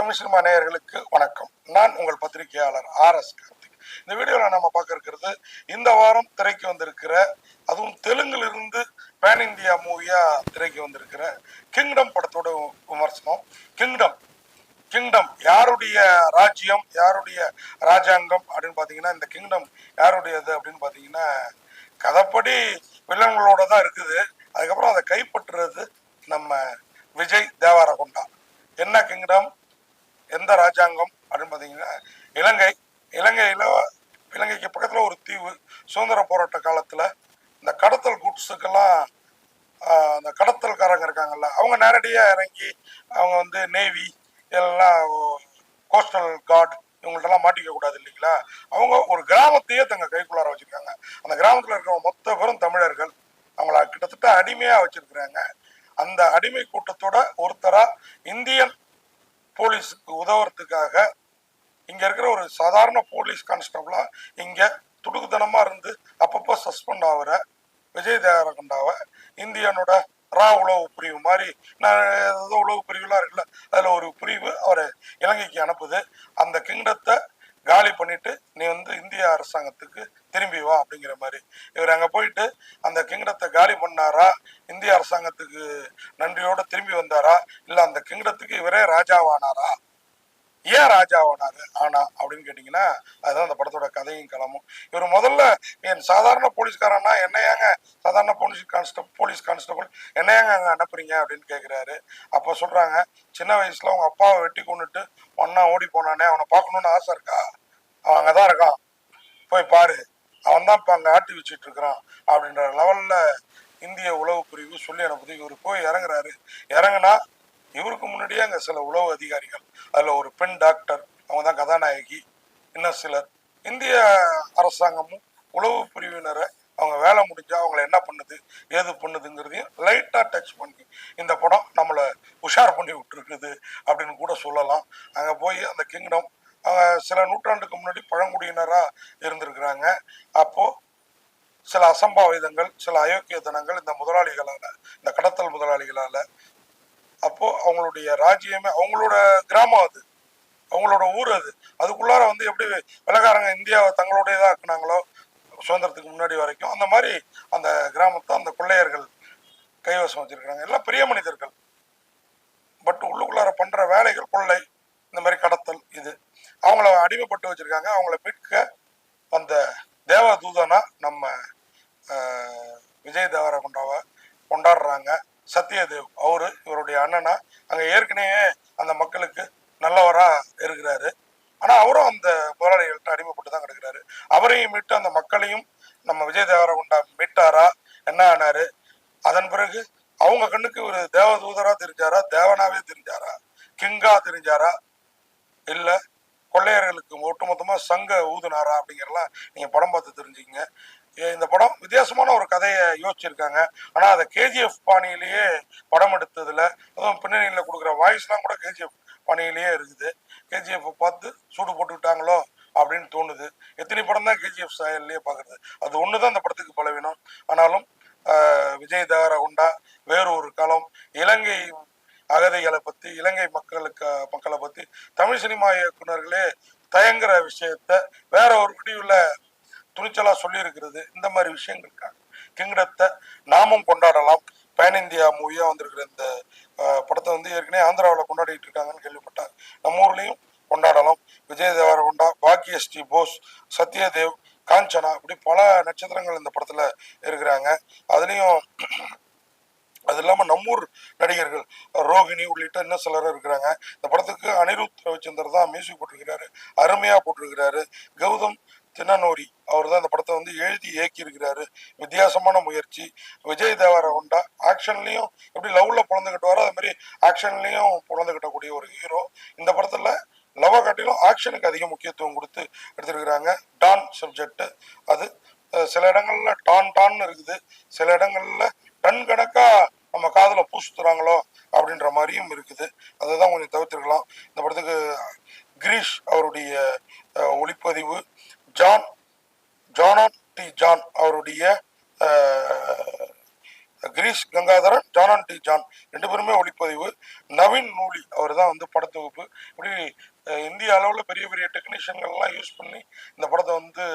Tamil cinema நேயர்களுக்கு வணக்கம். நான் உங்கள் பத்திரிகையாளர் ஆர் எஸ் கார்த்திக். இந்த வீடியோவில் நம்ம பார்க்க இருக்கிறது இந்த வாரம் திரைக்கு வந்திருக்கிற அதுவும் தெலுங்குல இருந்து பேன் இந்தியா மூவியா திரைக்கு வந்திருக்கிற கிங்டம் படத்தோட விமர்சனம். கிங்டம் கிங்டம் யாருடைய ராஜ்யம் யாருடைய ராஜாங்கம் அப்படின்னு பார்த்தீங்கன்னா இந்த கிங்டம் யாருடையது அப்படின்னு பார்த்தீங்கன்னா கதைப்படி வில்லன்களோட தான் இருக்குது. அதுக்கப்புறம் அதை கைப்பற்றுறது நம்ம விஜய் தேவாரகுண்டா. என்ன கிங்டம் எந்த ராஜாங்கம் அப்படின்னு பார்த்தீங்கன்னா இலங்கை இலங்கையில் இலங்கைக்கு பக்கத்தில் ஒரு தீவு சுதந்திர போராட்ட காலத்தில் இந்த கடத்தல் குட்ஸுக்கெல்லாம் அந்த கடத்தல்காரங்க இருக்காங்கல்ல அவங்க நேரடியாக இறங்கி அவங்க வந்து நேவி எல்லாம் கோஸ்டல் கார்டு இவங்கள்ட்டலாம் மாட்டிக்க கூடாது இல்லைங்களா? அவங்க ஒரு கிராமத்தையே தங்க கைக்குள்ளார வச்சுருக்காங்க. அந்த கிராமத்தில் இருக்கிற மொத்த பேரும் தமிழர்கள். அவங்கள கிட்டத்தட்ட அடிமையாக வச்சுருக்குறாங்க. அந்த அடிமை கூட்டத்தோட ஒருத்தராக இந்தியன் போலீஸுக்கு உதவுறதுக்காக இங்கே இருக்கிற ஒரு சாதாரண போலீஸ் கான்ஸ்டபிளாக இங்கே துடுக்குத்தனமாக இருந்து அப்பப்போ சஸ்பெண்ட் ஆகிற விஜய் தேவரகண்டாவை இந்தியனோட ரா உளவு பிரிவு மாதிரி நான் ஏதோ உளவு பிரிவுலாம் இருக்குல்ல அதில் ஒரு பிரிவு அவரை இலங்கைக்கு அனுப்புது. அந்த கிங்டத்தை காலி பண்ணிட்டு நீ வந்து இந்திய அரசாங்கத்துக்கு திரும்பி வா அப்படிங்கிற மாதிரி. இவர் அங்கே போயிட்டு அந்த கிங்டத்தை காலி பண்ணாரா? இந்திய அரசாங்கத்துக்கு நன்றியோட திரும்பி வந்தாரா? இல்லை அந்த கிங்டத்துக்கு இவரே ராஜாவானாரா? ஏன் ராஜாவானாரு? ஆனா அப்படின்னு கேட்டீங்கன்னா அதுதான் அந்த படத்தோட கதையும் களமும். இவர் முதல்ல என் சாதாரண போலீஸ்காரன்னா என்ன ஏங்க சாதாரண போலீஸ் கான்ஸ்டபிள் போலீஸ் கான்ஸ்டபிள் என்ன ஏங்க அனுப்புறீங்க அப்படின்னு கேட்குறாரு அப்போ சொல்கிறாங்க சின்ன வயசில் அவங்க அப்பாவை வெட்டி கொண்டுட்டு ஒன்னா ஓடி போனானே அவனை பார்க்கணுன்னு ஆசை இருக்கா? அவன் அங்கே தான் இருக்கான். போய் பாரு. அவன் தான் இப்போ அங்கே ஆட்டி வச்சுட்டு இருக்கிறான். அப்படின்ற லெவலில் இந்திய உளவு பிரிவு சொல்லி அனுப்புது. இவர் போய் இறங்குறாரு. இறங்குனா இவருக்கு முன்னாடியே அங்கே சில உளவு அதிகாரிகள் அதில் ஒரு பெண் டாக்டர் அவங்க தான் கதாநாயகி இன்னும் சிலர். இந்திய அரசாங்கமும் உளவு பிரிவினரை அவங்க வேலை முடிஞ்சா அவங்கள என்ன பண்ணுது ஏது பண்ணுதுங்கிறதையும் லைட்டாக டச் பண்ணி இந்த படம் நம்மளை உஷார் பண்ணி விட்டுருக்குது அப்படின்னு கூட சொல்லலாம். அங்கே போய் அந்த கிங்டம் அவங்க சில நூற்றாண்டுக்கு முன்னாடி பழங்குடியினராக இருந்திருக்கிறாங்க. அப்போது சில அசம்பாவிதங்கள் சில அயோக்கியத்தனங்கள் இந்த முதலாளிகளால் இந்த கடத்தல் முதலாளிகளால் அப்போது அவங்களுடைய ராஜ்யமே அவங்களோட கிராமம் அது. அவங்களோட ஊர் அது. அதுக்குள்ளார வந்து எப்படி வெள்ளக்காரங்க இந்தியாவை தங்களுடையதாக ஆக்குனாங்களோ சுதந்திரத்துக்கு முன்னாடி வரைக்கும் அந்த மாதிரி அந்த கிராமத்தை அந்த கொள்ளையர்கள் கைவசம் வச்சிருக்கிறாங்க. எல்லாம் பெரிய மனிதர்கள். பட் உள்ளுக்குள்ளார பண்ற வேலைகள் கொள்ளை இந்த மாதிரி கடத்தல் இது. அவங்கள அடிமைப்பட்டு வச்சிருக்காங்க. அவங்கள மீட்க அந்த தேவதூதனா நம்ம விஜய் விஜய் தேவரகுண்டாவை கொண்டாடுறாங்க. சத்யதேவ் அவரு இவருடைய அண்ணனா. அங்க ஏற்கனவே அந்த மக்களுக்கு நல்லவரா இருக்கிறாரு. ஆனா அவரும் அந்த முதலாளிகள்கிட்ட அடிமைப்பட்டு தான் கிடக்கிறாரு. அவரையும் மீட்டு அந்த மக்களையும் நம்ம விஜய் தேவரகுண்டா மீட்டாரா? என்ன ஆனாரு? அதன் பிறகு அவங்க கண்ணுக்கு ஒரு தேவதூதரா தெரிஞ்சாரா? தேவனாவே தெரிஞ்சாரா? கிங்கா தெரிஞ்சாரா? இல்ல கொள்ளையர்களுக்கு ஒட்டுமொத்தமா சங்க ஊதுனாரா அப்படிங்கிறலாம் நீங்க படம் பார்த்து தெரிஞ்சுக்கங்க. இந்த படம் வித்தியாசமான ஒரு கதையை யோசிச்சிருக்காங்க. ஆனா அதை கேஜிஎஃப் பாணியிலேயே படம் எடுத்ததுல அதுவும் பின்னணியில கொடுக்குற வாய்ஸ்லாம் கூட கேஜிஎஃப் பணியிலேயே இருக்குது. கேஜிஎஃப் பார்த்து சூடு போட்டுக்கிட்டாங்களோ அப்படின்னு தோணுது. எத்தனை படம் தான் கேஜிஎஃப் சாயல்லையே பார்க்குறது? அது ஒன்று தான் அந்த படத்துக்கு பலவீனம். ஆனாலும் ஆஹ், விஜய் தேவரகுண்டா வேறு ஒரு களம். இலங்கை அகதிகளை பற்றி இலங்கை மக்களுக்கு மக்களை பற்றி தமிழ் சினிமா இயக்குனர்களே தயங்குற விஷயத்த வேற ஒரு முடிவுல துணிச்சலாக சொல்லியிருக்கிறது. இந்த மாதிரி விஷயங்களுக்காக கிங்கடத்தை நாமும் கொண்டாடலாம். பேன் இந்தியா மூவியா வந்திருக்கிற இந்த படத்தை வந்து ஏற்கனவே ஆந்திராவில் கொண்டாடிட்டு இருக்காங்கன்னு கேள்விப்பட்டேன். நம்ம ஊர்லேயும் கொண்டாடலாம். விஜய் தேவரகுண்டா பாக்யஸ்ரீ போஸ் சத்யதேவ் காஞ்சனா இப்படி பல நட்சத்திரங்கள் இந்த படத்துல இருக்கிறாங்க. அதுலேயும் அது இல்லாமல் நம்மூர் நடிகர்கள் ரோகிணி உள்ளிட்ட இன்னும் சிலரும் இருக்கிறாங்க. இந்த படத்துக்கு அனிருத் ரவிச்சந்தர் தான் மியூசிக் போட்டிருக்கிறாரு. அருமையா போட்டிருக்கிறாரு. கௌதம் தின்னனோரி அவர் தான் இந்த படத்தை வந்து எழுதி இயக்கி இருக்கிறாரு வித்தியாசமான முயற்சி. விஜய் தேவரகுண்டா ஆக்ஷன்லையும் எப்படி லவ்ல பிறந்துகிட்டு வர அது மாதிரி ஆக்ஷன்லையும் பிறந்துகிட்டக்கூடிய ஒரு ஹீரோ இந்த படத்துல லவ காட்டிலும் ஆக்ஷனுக்கு அதிக முக்கியத்துவம் கொடுத்து எடுத்திருக்கிறாங்க டான் சப்ஜெக்ட். அது சில இடங்கள்ல டான் டான் இருக்குது. சில இடங்கள்ல டன் கணக்கா நம்ம காதில் பூசுத்துறாங்களோ அப்படின்ற மாதிரியும் இருக்குது. அதை தான் கொஞ்சம் தவிர்த்துருக்கலாம். இந்த படத்துக்கு கிரீஷ் அவருடைய ஒளிப்பதிவு ஜான் ஜானான் டி ஜான் அவருடைய கிரீஷ் கங்காதரன் ஜானான் டி ஜான் ரெண்டு பேருமே ஒளிப்பதிவு. நவீன் நூலி அவர் தான் வந்து படத்தொகுப்பு. இப்படி இந்திய அளவில் பெரிய பெரிய டெக்னீஷியன்கள்லாம் யூஸ் பண்ணி இந்த படத்தை வந்து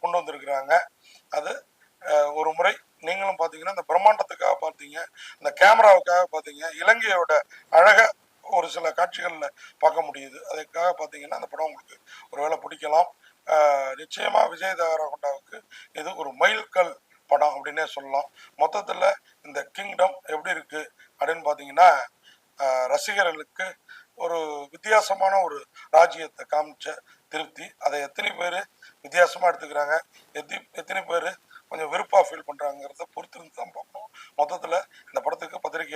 கொண்டு வந்திருக்கிறாங்க. அது ஒரு முறை நீங்களும் பார்த்தீங்கன்னா இந்த பிரம்மாண்டத்துக்காக பார்த்தீங்க இந்த கேமராவுக்காக பார்த்தீங்க இலங்கையோட அழகை ஒரு சில காட்சிகளில் பார்க்க முடியுது. அதுக்காக பார்த்தீங்கன்னா அந்த படம் உங்களுக்கு ஒருவேளை பிடிக்கலாம். நிச்சயமாக நிச்சயமா விஜய் தேவரகொண்டாவுக்கு இது ஒரு மைல்கல் படம் அப்படின்னே சொல்லலாம். மொத்தத்தில் இந்த கிங்டம் எப்படி இருக்குது அப்படின்னு பார்த்தீங்கன்னா ரசிகர்களுக்கு ஒரு வித்தியாசமான ஒரு ராஜ்யத்தை காமிச்ச திருப்தி. அதை எத்தனை பேர் வித்தியாசமாக எடுத்துக்கிறாங்க எத்தி எத்தனை பேர் கொஞ்சம் வெறுப்பாக ஃபீல் பண்ணுறாங்கிறத பொறுத்திருந்து தான் பார்க்கணும். மொத்தத்தில் இந்த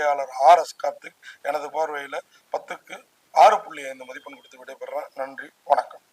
பார்வையாளர் ஆர் எஸ் கார்த்திக் எனது பார்வையில் பத்துக்கு ஆறு புள்ளி ஐந்து மதிப்பெண் கொடுத்து விடைபெறுறேன். நன்றி வணக்கம்.